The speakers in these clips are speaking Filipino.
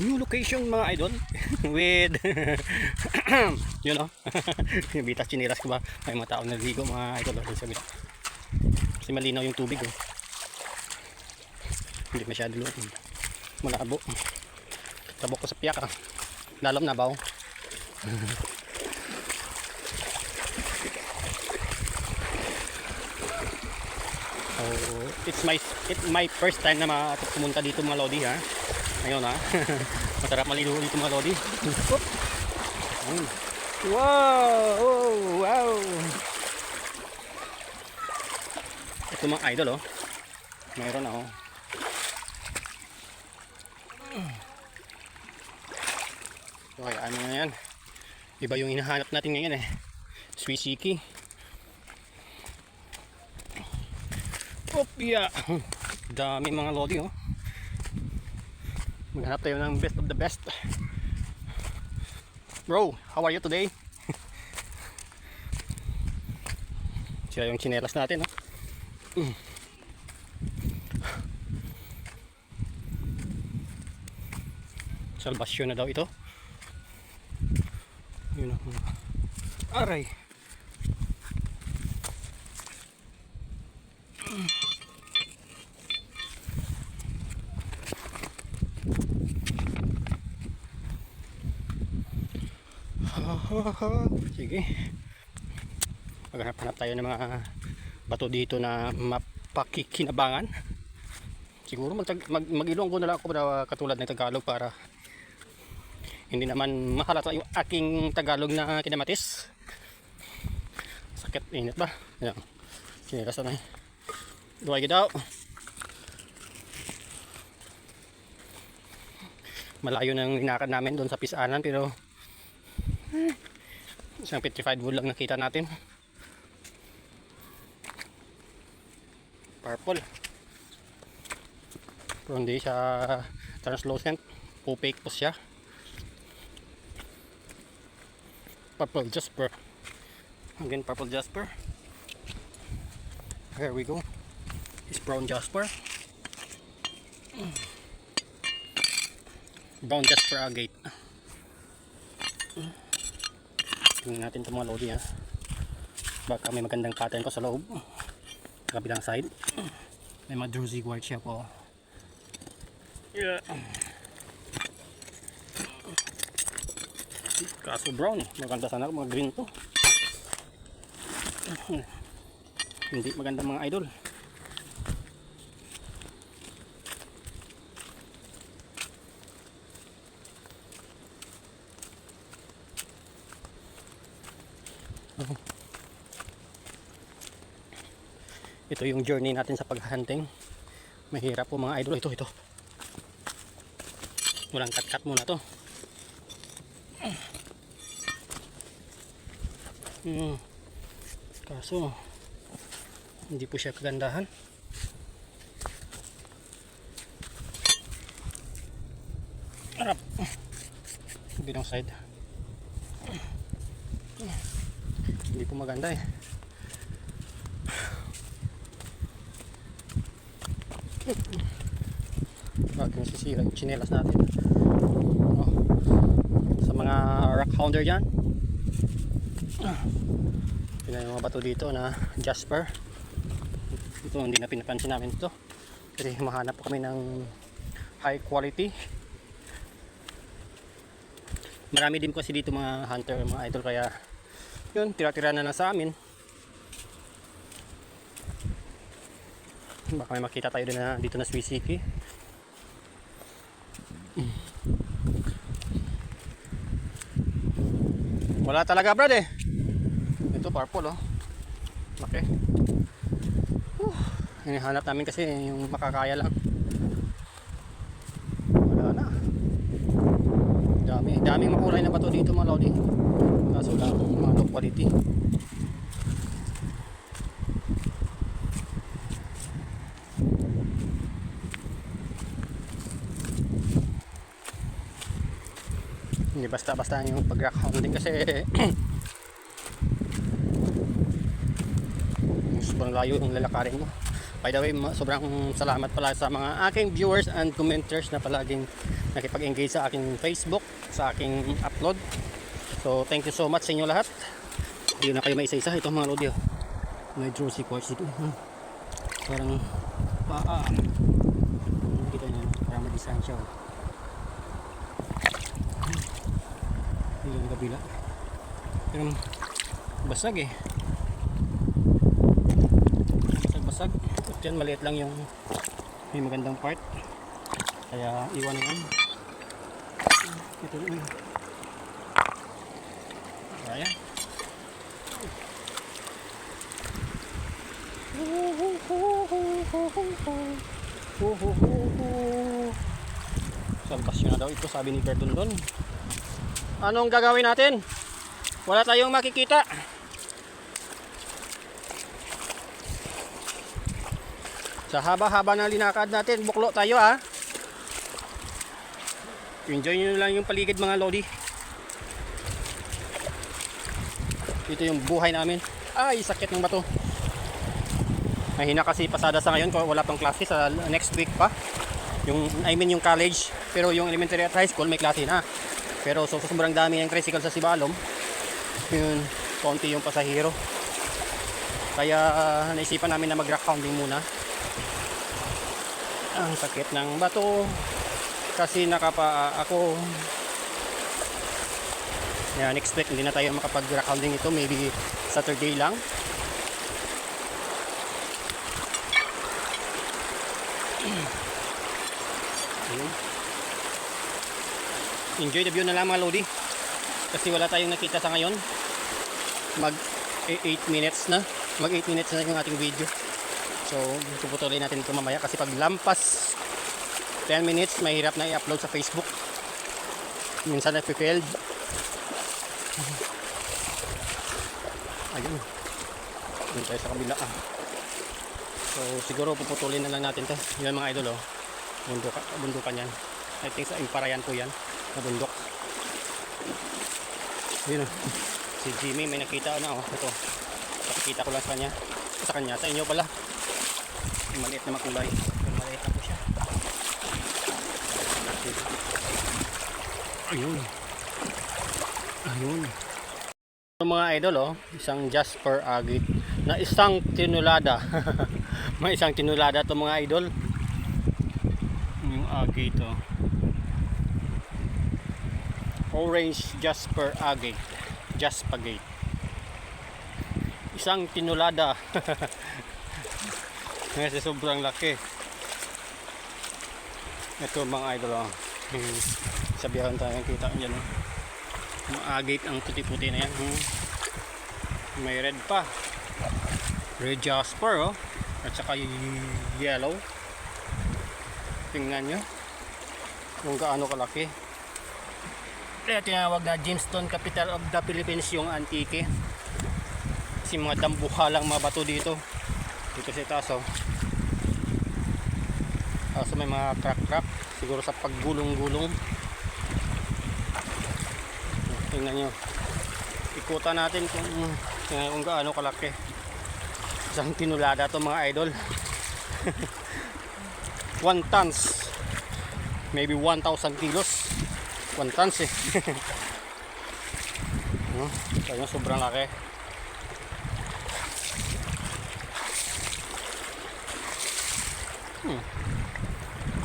new location mga idol. With you know yung bitas chiniras ko ba? May mga tao naligo mga idol. Oh, sabi kasi malinaw yung tubig oh. hindi masyado luot malabo. Tabok ko sa piyak ah. Lalom na ba oh? So, it's my it's my first time na pumunta dito mga Lodi ha. Ayun ha. Masarap maligo dito mga Lodi. Wow! Oh, wow! Ito mga idol oh. Mayroon ako. Okay, ano na yan? Iba yung hinahanap natin ngayon eh. Suisiki. Opya! Dami mga lodi oh. Maghanap tayo ng best of the best. Bro, how are you today? Siya yung chinelas natin oh. Mm. Salvasyon na daw ito. Yun oh. Aray! Sige. Maghanap-hanap tayo ng mga bato dito na mapakikinabangan. Siguro mag, mag, mag-ilonggo na lang ako na katulad ng Tagalog para hindi naman mahalata yung aking Tagalog na kinamatis. Sakit, init ba? Ayan. Sinilas na eh. Duwag it out. Malayo nang linakad namin doon sa Pisanan pero Isang petrified wood lang nakita natin. Purple. Pero hindi siya translucent. Opaque po siya. Purple jasper. Again, purple jasper. Here we go. It's brown jasper. Brown jasper agate. Tingnan natin itong mga lodi ha. Baka may magandang pattern pa sa loob. Sa kabilang side. May mga druzy quartz siya po. Yeah. Kaso brown eh. Maganda sana mga green to. Hindi maganda mga idol. Ito yung journey natin sa paghahunting. Mahirap po mga idol. Ito, ito. Walang cut-cut muna to. Hmm. Kaso, hindi po siya kagandahan. Harap. Bilang side. Hindi po maganda eh. Bakit nasisira yung chinelas natin. Oh. Sa mga rock hounder dyan. Tingnan yung mga bato dito na jasper. Ito hindi na pinapansin namin ito. Kasi mahanap po kami ng high quality. Marami din kasi dito mga hunter, mga idol kaya yun, tira-tira na lang sa amin. Baka may makita tayo din na dito na Swisiki. Wala talaga brad eh. Ito purple oh. Laki. Uh, hinahanap namin kasi yung makakaya lang. Wala na. Dami. Daming makulay na bato dito mga lodi. Kaso lang mga low quality. Hindi basta-basta yung pag-rock hounding kasi sobrang layo yung lalakarin mo. By the way, sobrang salamat pala sa mga aking viewers and commenters na palaging nakipag-engage sa aking Facebook, sa aking upload. So, thank you so much sa inyo lahat. Hindi na kayo maisa-isa. Ito mga lodi. oh. May drusi quartz dito. Hmm. Parang paa. Hmm, Kita nyo. Parang ma-design siya. oh. Hmm. Kabila. Pero basag eh. Basag-basag. At yan, maliit lang yung may magandang part. Kaya iwan na yan. Ito na. Salpas yun na daw ito sabi ni Berton doon. Anong gagawin natin? Wala tayong makikita. Sa haba-haba ng linakad natin, buklo tayo ah. Enjoy nyo lang yung paligid mga lodi. Ito yung buhay namin. Ay, sakit ng bato. Mahina kasi pasada sa ngayon wala pang klase sa next week pa. Yung, I mean yung college. Pero yung elementary at high school may klase na. Pero so, sobrang dami ng tricycle sa Sibalom. Yun, konti yung pasahero. Kaya ah, naisipan namin na mag-rock hounding muna. Ang sakit ng bato. Kasi nakapa ako yan, next week hindi na tayo makapag-rock hounding ito. Maybe Saturday lang. Ayun. Enjoy the view na lang mga Lodi. Kasi wala tayong nakita sa ngayon. Mag 8 minutes na. Mag 8 minutes na yung ating video. So, puputulin natin ito mamaya kasi pag lampas 10 minutes, mahirap na i-upload sa Facebook. Minsan na-failed. Ayun. Doon tayo sa kabila ah. So, siguro puputulin na lang natin to. Yan mga idol oh. Bundok, bundukan yan. I think sa Imparayan po yan. Na bundok. Yun oh. Si Jimmy may nakita na oh. Ito. Pakikita ko lang sa kanya. Sa kanya. Sa inyo pala. Maliit na makulay. Maliit na po siya. Ayun. Ayun. Yung mga idol oh, isang Jasper Agate na isang tinulada. May isang tinulada to mga idol. Yung agate oh. Orange Jasper Agate. Jaspagate. Isang tinulada. Kasi sobrang laki. Ito mga idol oh. Hmm. Sabihan tayo kita yan oh. Agate ang puti-puti na yan. Hmm. May red pa. Red Jasper oh. At saka y- yellow. Tingnan nyo. Kung gaano kalaki. Kaya tinawag na Jamestown Capital of the Philippines yung antike. Kasi mga dambuhalang mga bato dito. Dito sa itaas oh. Kaso may mga crack-crack. Siguro sa paggulong-gulong. Tingnan nyo. Ikutan natin kung, kung gaano kalaki. Isang tinulada to mga idol. 1 tons. Maybe 1,000 kilos. 1 tons eh. no? Kaya sobrang laki. Hmm.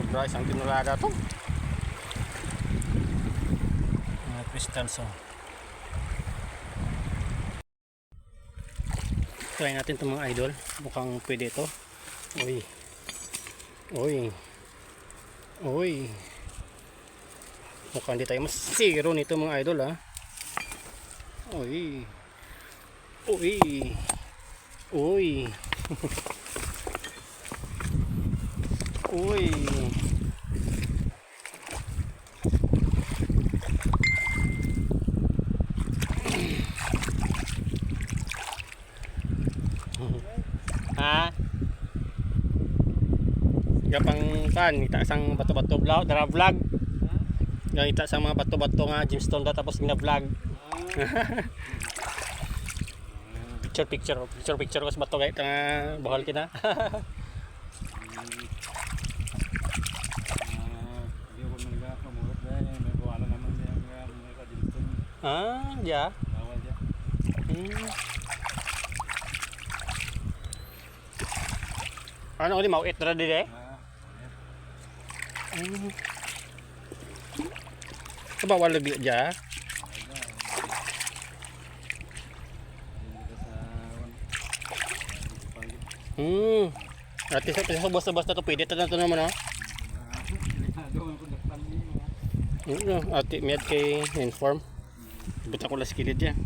Sobra isang tinulada to. Mga crystals oh. Try natin itong mga idol. Mukhang pwede ito. Uy. Uy. Uy. Mukhang hindi tayo masiro nito mga idol ha. Uy. Uy. Uy. Uy. nga gapang kan ita sang bato-bato vlog dara vlog nga ita sang mga bato-bato nga gemstone da tapos gina vlog picture picture picture picture ko bato kay tanga bahal kita Ah, ya. Ah, yeah. Hmm. Ano ulit mau itra dire? Ah, Hmm. Sa bawal lagi ja. Hmm. Ati sa sa basta basta to pwede to na to naman ha. Hmm. Ati med kay inform. Buta ko las kilid ya.